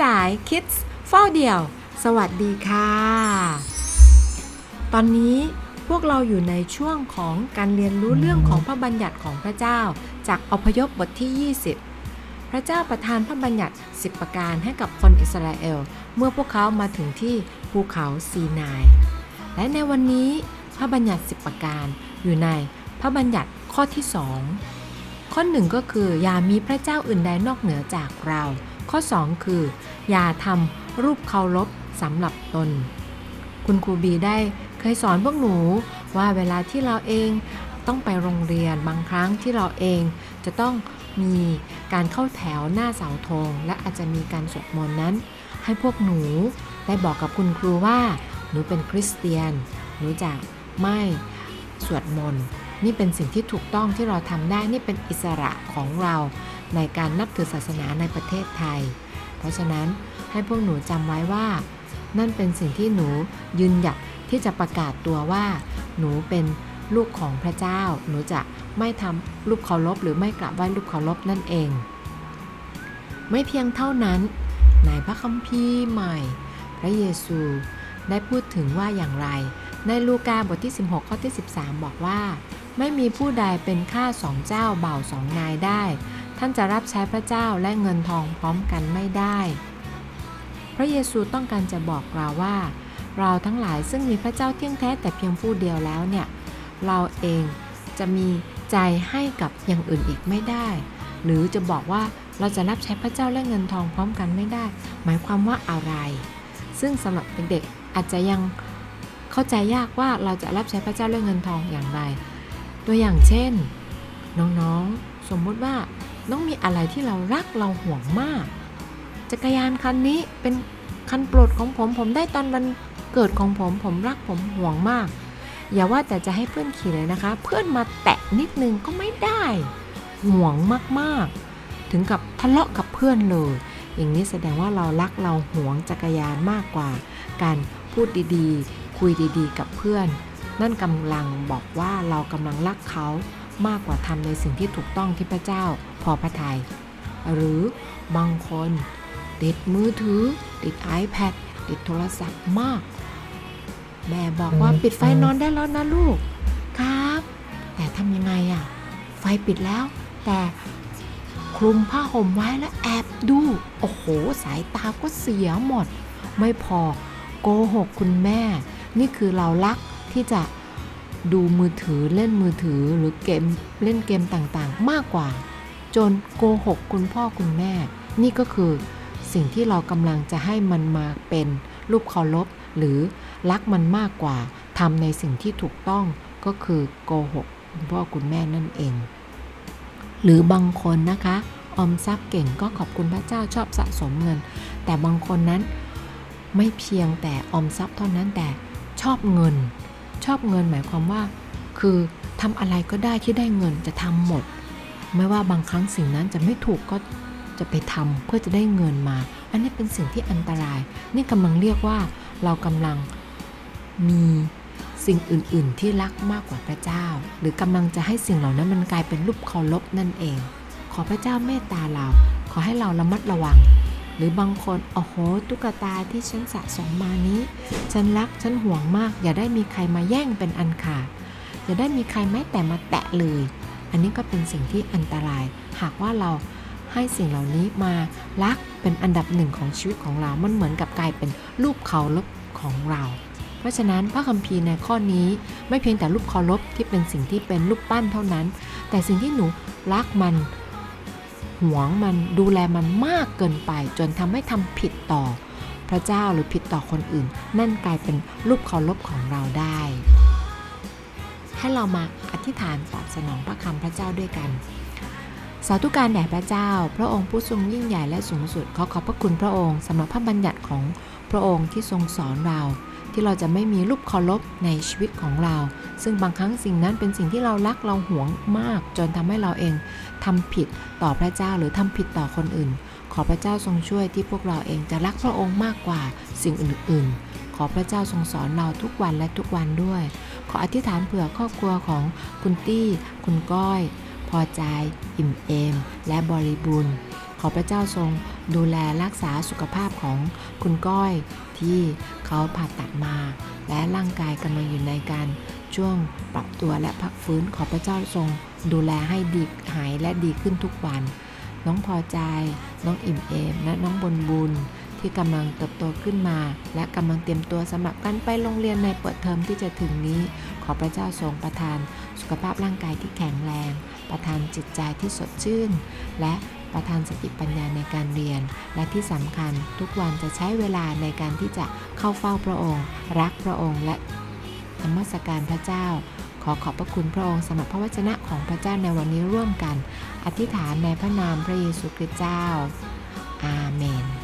สาย Kids เฝ้าเดี่ยว สวัสดีค่ะ ตอนนี้พวกเราอยู่ในช่วงของการเรียนรู้เรื่องของพระบัญญัติของพระเจ้า จากอพยพบทที่ 20 พระเจ้าประทานพระบัญญัติ 10 ประการให้กับคนอิสราเอล เมื่อพวกเขามาถึงที่ภูเขาซีนาย และในวันนี้พระบัญญัติ 10 ประการอยู่ในพระบัญญัติข้อที่ 2 ข้อ1ก็คืออย่ามีพระเจ้าอื่นใดนอกเหนือจากเรา ข้อ 2 คือ อย่าทำรูปเคารพสำหรับตน คุณครูบีได้เคยสอนพวกหนูว่าเวลาที่เราเองต้องไปโรงเรียนบางครั้งที่เราเองจะต้องมีการเข้าแถวหน้าเสาธงและอาจจะมีการสวดมนต์นั้น ให้พวกหนูได้บอกกับคุณครูว่า หนูเป็นคริสเตียน หนูจะไม่สวดมนต์นี่เป็นสิ่งที่ถูกต้องที่เราทำได้นี่เป็นอิสระของเรา ในการนับถือศาสนาในประเทศไทย เพราะฉะนั้นให้พวกหนูจำไว้ว่า นั่นเป็นสิ่งที่หนูยืนหยัดที่จะประกาศตัวว่า หนูเป็นลูกของพระเจ้า หนูจะไม่ทำรูปเคารพหรือไม่กราบไหว้รูปเคารพนั่นเอง ไม่เพียงเท่านั้น ในพระคัมภีร์ใหม่ พระเยซูได้พูดถึงว่าอย่างไร ในลูกาบทที่ 16 ข้อที่ 13 บอกว่า ไม่มีผู้ใดเป็นข้าสองเจ้าเบ่าสองนายได้ ท่านจะรับใช้พระเจ้าและเงินทองพร้อมกันไม่ได้ พระเยซูต้องการจะบอกเราว่า เราทั้งหลายซึ่งมีพระเจ้าเที่ยงแท้แต่เพียงผู้เดียวแล้วเนี่ย เราเองจะมีใจให้กับอย่างอื่นอีกไม่ได้ หรือจะบอกว่าเราจะรับใช้พระเจ้าและเงินทองพร้อมกันไม่ได้ หมายความว่าอะไร ซึ่งสำหรับเด็กๆอาจจะยังเข้าใจยากว่าเราจะรับใช้พระเจ้าและเงินทองอย่างไร ตัวอย่างเช่น น้องๆ สมมติว่า น้องมีอะไรที่เรารักเราห่วงมาก จักรยานคันนี้เป็นคันโปรดของผมผมได้ตอนวันเกิดของผมผมรักผมห่วงมาก อย่าว่าแต่จะให้เพื่อนขี่เลยนะคะ เพื่อนมาแตะนิดนึงก็ไม่ได้ ห่วงมากๆ ถึงกับทะเลาะกับเพื่อนเลย อย่างนี้แสดงว่าเรารักเราห่วงจักรยานมากกว่า การพูดดีๆ คุยดีๆ กับเพื่อน นั่นกำลังบอกว่าเรากำลังรักเขา มากกว่าทำในสิ่งที่ถูกต้องที่พระเจ้าพอพระทยัยหรือบางคนติดมือถือ ติด iPad ติดโทรศัพท์มาก แม่บอกว่าปิดไฟนอนได้แล้วนะลูกครับ แต่ทำยังไงอะไฟปิดแล้ว แต่คลุมผ้าห่มไว้แล้วแอบดู โอ้โห สายตาก็เสียหมด ไม่พอโกหกคุณแม่ นี่คือเรารักที่จะ ดูมือถือเล่นมือถือหรือเกมเล่นเกมต่างๆ มากกว่า จนโกหกคุณพ่อคุณแม่ นี่ก็คือสิ่งที่เรากำลังจะให้มันมาเป็นรูปเคารพหรือรักมันมากกว่าทำในสิ่งที่ถูกต้องก็คือโกหกคุณพ่อคุณแม่นั่นเอง หรือบางคนนะคะออมทรัพย์เก่งก็ขอบคุณพระเจ้าชอบสะสมเงิน แต่บางคนนั้นไม่เพียงแต่ออมทรัพย์เท่านั้นแต่ชอบเงิน ชอบเงินหมายความว่า คือทำอะไรก็ได้ที่ได้เงินจะทำหมด ไม่ว่าบางครั้งสิ่งนั้นจะไม่ถูกก็จะไปทำเพื่อจะได้เงินมา อันนี้เป็นสิ่งที่อันตราย นี่กำลังเรียกว่าเรากำลังมีสิ่งอื่น ๆ ที่รักมากกว่าพระเจ้า หรือกำลังจะให้สิ่งเหล่านั้นมันกลายเป็นรูปเคารพนั่นเอง ขอพระเจ้าเมตตาเรา ขอให้เราระมัดระวัง หรือบางคนโอ้โหตุ๊กตาที่ฉันสะสมมานี้ ฉันรักฉันห่วงมาก อย่าได้มีใครมาแย่งเป็นอันขาดอย่าได้มีใครแม้แต่มาแตะเลย อันนี้ก็เป็นสิ่งที่อันตราย หากว่าเราให้สิ่งเหล่านี้มารักเป็นอันดับหนึ่งของชีวิตของเรา มันเหมือนกับกลายเป็นรูปเคารพของเรา เพราะฉะนั้นพระคัมภีร์ในข้อนี้ไม่เพียงแต่รูปเคารพที่เป็นสิ่งที่เป็นรูปปั้นเท่านั้น แต่สิ่งที่หนูรักมัน หวงมันดูแลมันมากเกินไป จนทำให้ทำผิดต่อ พระเจ้าหรือผิดต่อคนอื่น นั่นกลายเป็นรูปเคารพของเราได้ ให้เรามาอธิษฐานตอบสนองพระคำพระเจ้าด้วยกันสาธุการแด่พระเจ้า พระองค์ผู้ทรงยิ่งใหญ่และสูงสุดขอขอบพระคุณพระองค์สำหรับพระบัญญัติของพระองค์ที่ทรงสอนเรา ที่เราจะไม่มีรูปเคารพในชีวิตของเรา ซึ่งบางครั้งสิ่งนั้นเป็นสิ่งที่เรารักเราหวงมาก จนทำให้เราเองทำผิดต่อพระเจ้าหรือทำผิดต่อคนอื่น ขอพระเจ้าทรงช่วยที่พวกเราเองจะรักพระองค์มากกว่าสิ่งอื่น ๆ ขอพระเจ้าทรงสอนเราทุกวันและทุกวันด้วย ขออธิษฐานเผื่อครอบครัวของคุณตี้ คุณก้อย พอใจ อิ่มเอม และบริบูรณ์ขอพระเจ้าทรงดูแลรักษาสุขภาพของคุณก้อย ที่เขาผ่าตัดมา และร่างกายกำลังอยู่ในการช่วงปรับตัวและพักฟื้นขอพระเจ้าทรง ดูแลให้ดีหายและดีขึ้นทุกวัน น้องพอใจ น้องอิ่มเอม และน้องบนบุญ ที่กำลังเติบโตขึ้นมา และกำลังเตรียมตัวสำหรับการไปโรงเรียนในเปิดเทอมที่จะถึงนี้ ขอพระเจ้าทรงประทาน สุขภาพร่างกายที่แข็งแรง ประทานจิตใจที่สดชื่น และ ประทานสติปัญญาในการเรียน และที่สำคัญทุกวันจะใช้เวลาในการที่จะเข้าเฝ้าพระองค์ รักพระองค์ และนมัสการพระเจ้า ขอขอบพระคุณพระองค์สำหรับพระวจนะของพระเจ้าในวันนี้ร่วมกัน อธิษฐานในพระนามพระเยซูคริสต์เจ้า อาเมน